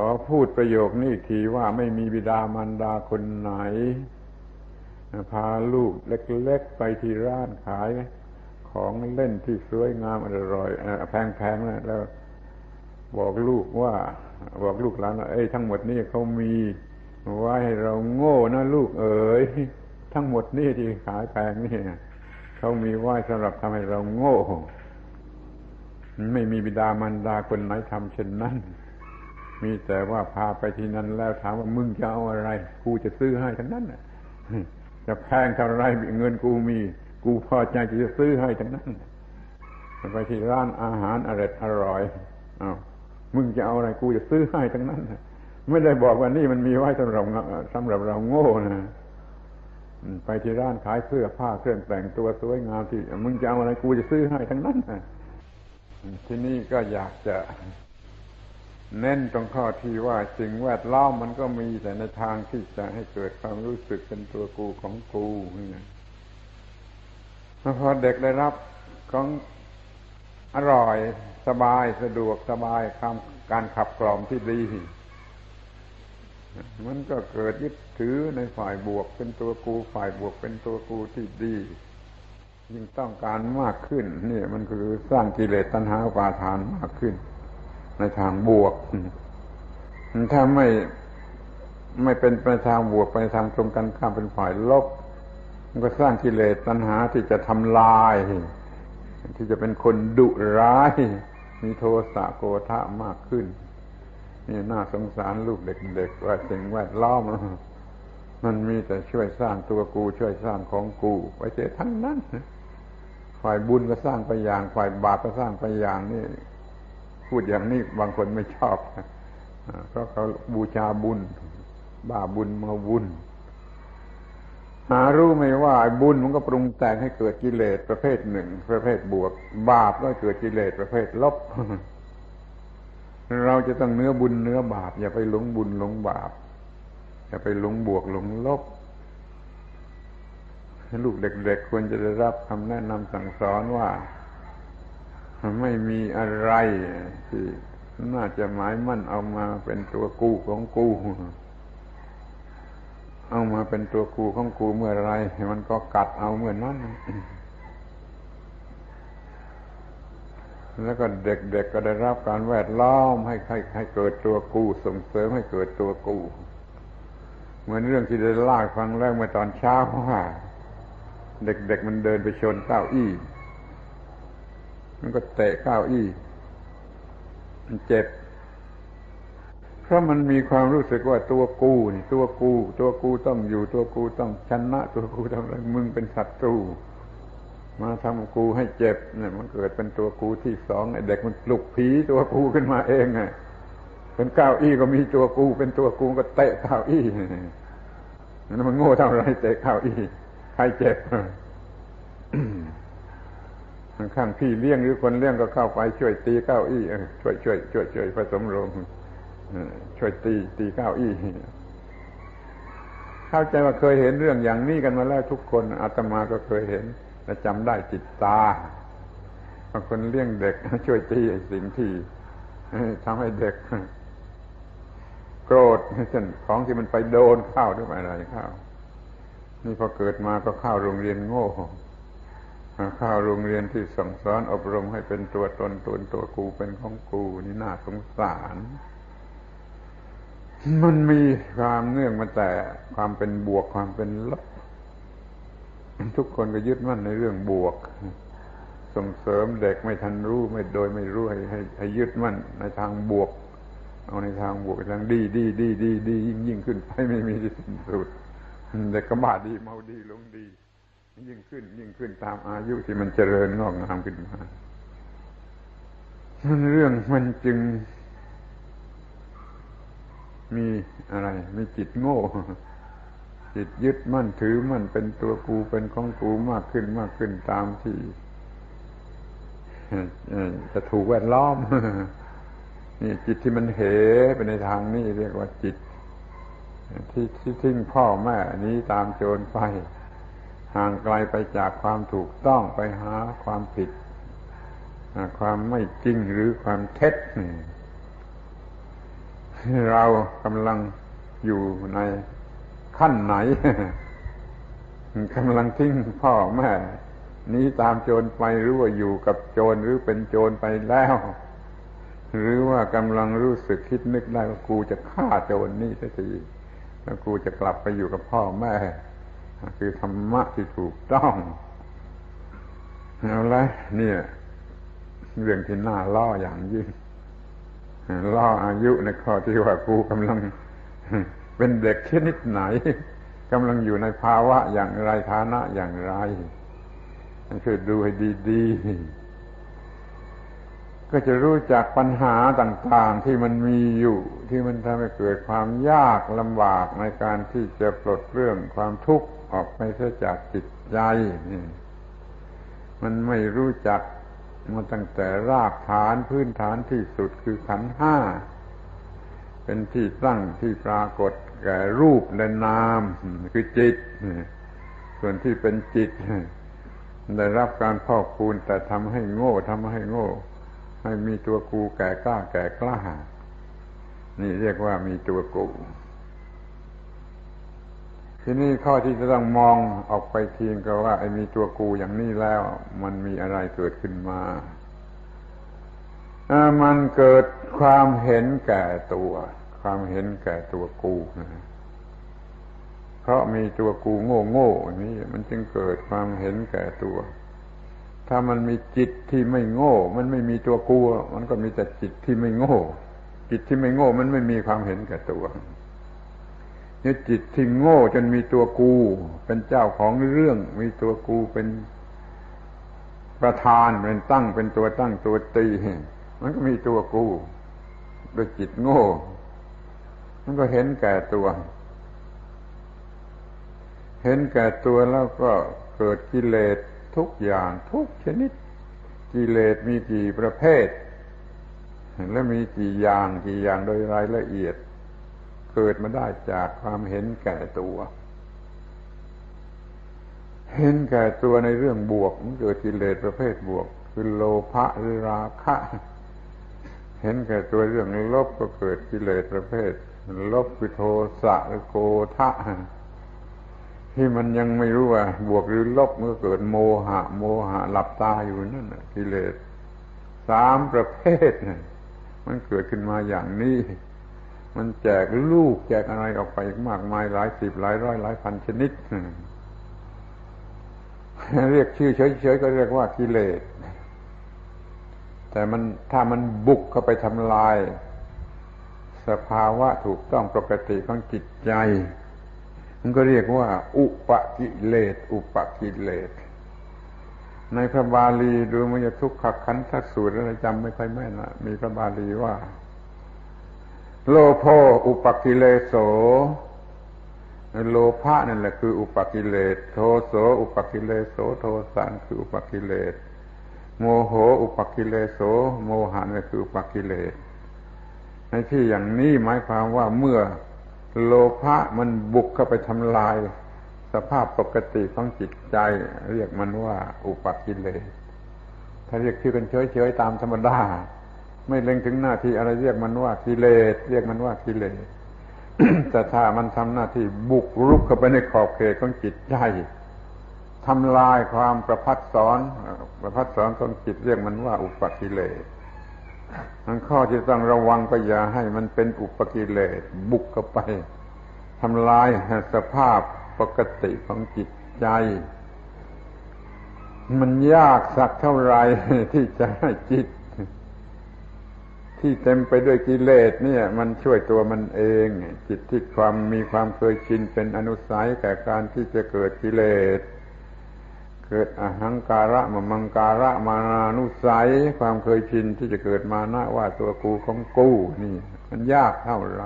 ขอพูดประโยคนี้ทีว่าไม่มีบิดามารดาคนไหน พาลูกเล็ก ๆ ไปที่ร้านขาย ของเล่นที่สวยงามอร่อยแพงๆนะแล้วบอกลูกว่า บอกลูกหลานว่าเอ้ยทั้งหมดนี่เขามีไว้ให้เราโง่นะลูกเอ๋ยทั้งหมดนี่ที่ขายแพงนี่เขามีไว้สำหรับทำให้เราโง่ ไม่มีบิดามารดาคนไหนทำเช่นนั้น มีแต่ว่าพาไปที่นั้นแล้วถามว่ามึงจะเอาอะไร กูจะซื้อให้ทั้งนั้นจะแพงเท่าไรเงินกูมี กูพอใจจะซื้อให้ทั้งนั้นไปที่ร้านอาหารอร่อยอร่อยอ้าวมึงจะเอาอะไรกูจะซื้อให้ทั้งนั้นไม่ได้บอกว่านี่มันมีไว้สำหรับสำหรับเราโง่นะไปที่ร้านขายเสื้อผ้าเครื่องแต่งตัวสวยงามที่ มึงจะเอาอะไรกูจะซื้อให้ทั้งนั้นที่นี่ก็อยากจะ เน้นตรงข้อที่ว่าสิ่งแวดล้อมมันก็มีแต่ในทางที่จะให้เกิดความรู้สึกเป็นตัวกูของกูนี่พอเด็กได้รับของอร่อยสบายสะดวกสบายคำการขับกล่อมที่ดี มันก็เกิดยึดถือในฝ่ายบวกเป็นตัวกู ฝ่ายบวกเป็นตัวกูที่ดี ยิ่งต้องการมากขึ้น นี่มันคือสร้างกิเลสตัณหาปาทานมากขึ้น ในทางบวก ถ้าไม่ไม่เป็นไปทางบวกไปทางตรงกันข้ามเป็นฝ่ายลบ มันก็สร้างกิเลสตัณหาที่จะทำลาย ที่จะเป็นคนดุร้าย มีโทสะโกธะมากขึ้น นี่น่าสงสารลูกเด็กๆว่าสิ่งแวดล้อมมันมีแต่ช่วยสร้างตัวกูช่วยสร้างของกูไว้เจทั้งนั้น ฝ่ายบุญก็สร้างไปอย่าง ฝ่ายบาปก็สร้างไปอย่างนี่ พูดอย่างนี้บางคนไม่ชอบ เพราะเขาบูชาบุญ บ้าบุญมาบุญ หารู้ไหมว่าบุญมันก็ปรุงแต่งให้เกิดกิเลสประเภทหนึ่ง ประเภทบวก บาปก็เกิดกิเลสประเภทลบ เราจะต้องเนื้อบุญเนื้อบาป อย่าไปหลงบุญหลงบาป อย่าไปหลงบวกหลงลบลูกเด็กๆควรจะได้รับคำแนะนำสั่งสอนว่า ไม่มีอะไรที่น่าจะหมายมั่นเอามาเป็นตัวกูของกูเอามาเป็นตัวกูของกูเมื่อไรมันก็กัดเอาเมื่อนนั้น แล้วก็เด็กๆก็ได้รับการแวดล้อมให้ให้ให้เกิดตัวกูส่งเสริมให้เกิดตัวกู เหมือนเรื่องที่ได้เล่าฟังแรกเมื่อตอนเช้าว่า เด็กๆมันเดินไปชนเก้าอี้ มันก็เตะเก้าอี้ มันเจ็บ เพราะมันมีความรู้สึกว่าตัวกูนี่ ตัวกู ตัวกูต้องอยู่ ตัวกูต้องชนะ ตัวกูต้องอะไรมึงเป็นศัตรูมาทำกูให้เจ็บเนี่ยมันเกิดเป็นตัวกูที่สองไอ้เด็กมันปลุกผีตัวกูขึ้นมาเองไงเป็นเก้าอี้ก็มีตัวกู เป็นตัวกูก็เตะเก้าอี้นั่นมันโง่เท่าไรเตะเก้าอี้ใครเจ็บ ข้างพี่เลี้ยงหรือคนเลี้ยงก็เข้าไปช่วยตีเก้าอี้ช่วยช่วยช่วยช่วยผสมโรงช่วยตีตีเก้าอี้เข้าใจว่าเคยเห็นเรื่องอย่างนี้กันมาแล้วทุกคนอาตมาก็เคยเห็นและจำได้จิตตาบางคนเลี้ยงเด็กช่วยตีสิ่งที่ทำให้เด็กโกรธเช่นของที่มันไปโดนข้าวหรืออะไรข้าวนี่พอเกิดมาก็เข้าโรงเรียนโง่ ข้าโรงเรียนที่สั่งสอนอบรมให้เป็นตัวตนตนตัวกูเป็นของกูนี่น่าสงสาร มันมีความเนื่องมาแต่ความเป็นบวกความเป็นลบทุกคนก็ยึดมั่นในเรื่องบวก ส่งเสริมเด็กไม่ทันรู้ไม่โดยไม่รู้ให้ให้ให้ยึดมั่นในทางบวก เอาในทางบวกทางดีดีดีดีดียิ่งยิ่งขึ้นไปไม่มีที่สิ้นสุดเด็กก็บาดีเมาดีลงดี ยิ่งขึ้น ยิ่งขึ้นตามอายุที่มันเจริญงอกงามขึ้นมาเรื่องมันจึง มีอะไรมีจิตโง่ จิตยึดมั่นถือมั่นเป็นตัวกูเป็นของกูมากขึ้นมากขึ้นตามที่จะถูกแวดล้อมนี่จิตที่มันเหไปในทางนี้เรียกว่าจิต ที่ที่ทิ้งพ่อแม่นี้ตามโจรไป ห่างไกลไปจากความถูกต้องไปหาความผิด ความไม่จริงหรือความเท็จ เรากำลังอยู่ในขั้นไหนกำลังทิ้งพ่อแม่นี้ตามโจรไปหรือว่าอยู่กับโจรหรือเป็นโจรไปแล้ว หรือว่ากำลังรู้สึกคิดนึกได้ว่ากูจะฆ่าโจรนี่สักทีแล้วกูจะกลับไปอยู่กับพ่อแม่ คือธรรมะที่ถูกต้องเอาละเนี่ยเรื่องที่น่าล่ออย่างยิ่งล่ออายุในข้อที่ว่ากูกำลังเป็นเด็กชนิดไหนกำลังอยู่ในภาวะอย่างไรฐานะอย่างไรช่วยดูให้ดีๆ ก็จะรู้จักปัญหาต่างๆที่มันมีอยู่ ที่มันทำให้เกิดความยากลำบากในการที่จะปลดเรื่องความทุกข์ออกไปเสียจากจิตใจนี่มันไม่รู้จักมาตั้งแต่รากฐานพื้นฐานที่สุดคือขันห้า เป็นที่ตั้งที่ปรากฏแก่รูปและนาม คือจิต ส่วนที่เป็นจิต ได้รับการพอกพูนแต่ทำให้โง่ทำให้โง่ ให้มีตัวกูแก่กล้าแก่กล้า นี่เรียกว่ามีตัวกู ทีนี้ข้อที่จะต้องมองออกไปทีก็ว่าไอ้มีตัวกูอย่างนี้แล้ว มันมีอะไรเกิดขึ้นมามันเกิดความเห็นแก่ตัว ความเห็นแก่ตัวกูนะเพราะมีตัวกูโง่โง่นี้มันจึงเกิดความเห็นแก่ตัว ถ้ามันมีจิตที่ไม่โง่ มันไม่มีตัวกูมันก็มีแต่จิตที่ไม่โง่ จิตที่ไม่โง่ มันไม่มีความเห็นแก่ตัวนี่จิตที่โง่จนมีตัวกู เป็นเจ้าของเรื่อง มีตัวกูเป็นประธานเป็นตั้งเป็นตัวตั้งตัวตีมันก็มีตัวกูโดยจิตโง่ มันก็เห็นแก่ตัว เห็นแก่ตัวแล้วก็เกิดกิเลส ทุกอย่างทุกชนิด กิเลสมีกี่ประเภท และมีกี่อย่างกี่อย่างโดยรายละเอียด เกิดมาได้จากความเห็นแก่ตัว เห็นแก่ตัวในเรื่องบวกมันเกิดกิเลสประเภทบวก คือโลภะหรือราคะ เห็นแก่ตัวเรื่องลบก็เกิดกิเลสประเภท ลบคือโทสะหรือโกทะ ที่มันยังไม่รู้ว่า บวกหรือลบเมื่อเกิดโมหะ โมหะหลับตาอยู่นั่นกิเลสสามประเภทมันเกิดขึ้นมาอย่างนี้ มันแจกลูกแจกอะไรออกไปมากมายหลายสิบหลายร้อยหลายพันชนิด เรียกชื่อเฉยๆก็เรียกว่ากิเลส แต่มันถ้ามันบุกเข้าไปทำลาย สภาวะถูกต้องปกติของจิตใจ มันก็เรียกว่า อุปกิเลส อุปกิเลส ในพระบาลีดูมันจะทุกขขันธสูตรอะไรจำไม่ค่อยแม่นละมีพระบาลีว่า โลโภอุปกิเลโส โลภะนั่นแหละคืออุปกิเลส โทโส อุปกิเลโส โทสันคืออุปกิเลส โมโห อุปกิเลโส โมหันั่นคืออุปกิเลส ในที่อย่างนี้หมายความว่าเมื่อ โลภะมันบุกเข้าไปทำลาย สภาพปกติของจิตใจ เรียกมันว่าอุปกิเลสถ้าเรียกชื่อกันเฉยๆตามธรรมดา ไม่เล็งถึงหน้าที่อะไรเรียกมันว่ากิเลสเรียกมันว่ากิเลสแต่ถ้ามันทำหน้าที่บุกรุกเข้าไปในขอบเขตของจิตใจทำลายความประพัดสอนประพัดสอนของจิตเรียกมันว่าอุปกิเลส ทั้งข้อที่ต้องระวังก็อย่าให้มันเป็นอุปกิเลสบุกเข้าไปทำลายสภาพปกติของจิตใจ มันยากสักเท่าไรที่จะให้จิต ที่เต็มไปด้วยกิเลสเนี่ย มันช่วยตัวมันเอง จิตที่ความมีความเคยชินเป็นอนุสัยแก่การที่จะเกิดกิเลส เกิดอหังการะมมังการะมานานุสัย ความเคยชินที่จะเกิดมานะว่าตัวกูของกูนี่ มันยากเท่าไร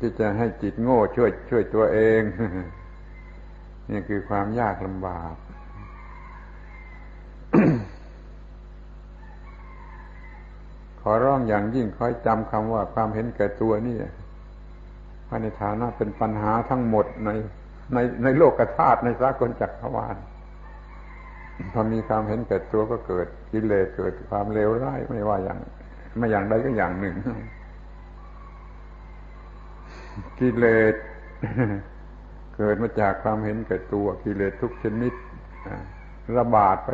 ที่จะให้จิตโง่ช่วยช่วยตัวเอง นี่คือความยากลำบากขอร้องอย่างยิ่งคอยจำคำว่าความเห็นแก่ตัวนี่ภายในฐานะเป็นปัญหาทั้งหมดใน ในในโลกธาตุในสากลจักรวาลพอมีความเห็นแก่ตัวก็เกิดกิเลสเกิดความเลวร้ายไม่ว่าอย่างไม่อย่างใดก็อย่างหนึ่ง กิเลสเกิดมาจากความเห็นแก่ตัวกิเลสทุกชนิดระบาดไป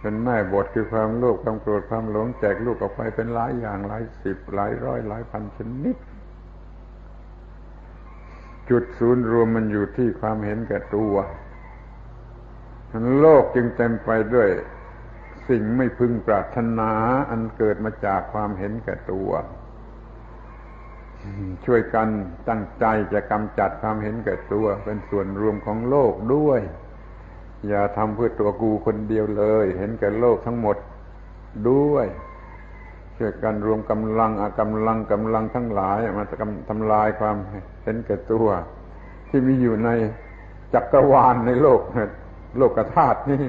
เป็นแม่บทคือความโลภความโกรธความหลงแจกลูกออกไปเป็นหลายอย่างหลายสิบหลายร้อยหลายพันชนิด จุดศูนย์รวมมันอยู่ที่ความเห็นแก่ตัวโลกจึงเต็มไปด้วยสิ่งไม่พึงปรารถนาอันเกิดมาจากความเห็นแก่ตัว ช่วยกันตั้งใจจะกำจัดความเห็นแก่ตัว เป็นส่วนรวมของโลกด้วย อย่าทำเพื่อตัวกูคนเดียวเลย เห็นแก่โลกทั้งหมดด้วย ช่วยกันรวมกำลังอากำลังกำลังทั้งหลายมาทำลายความเห็นแก่ตัว ที่มีอยู่ในจักรวาลในโลก โลกธาตุนี่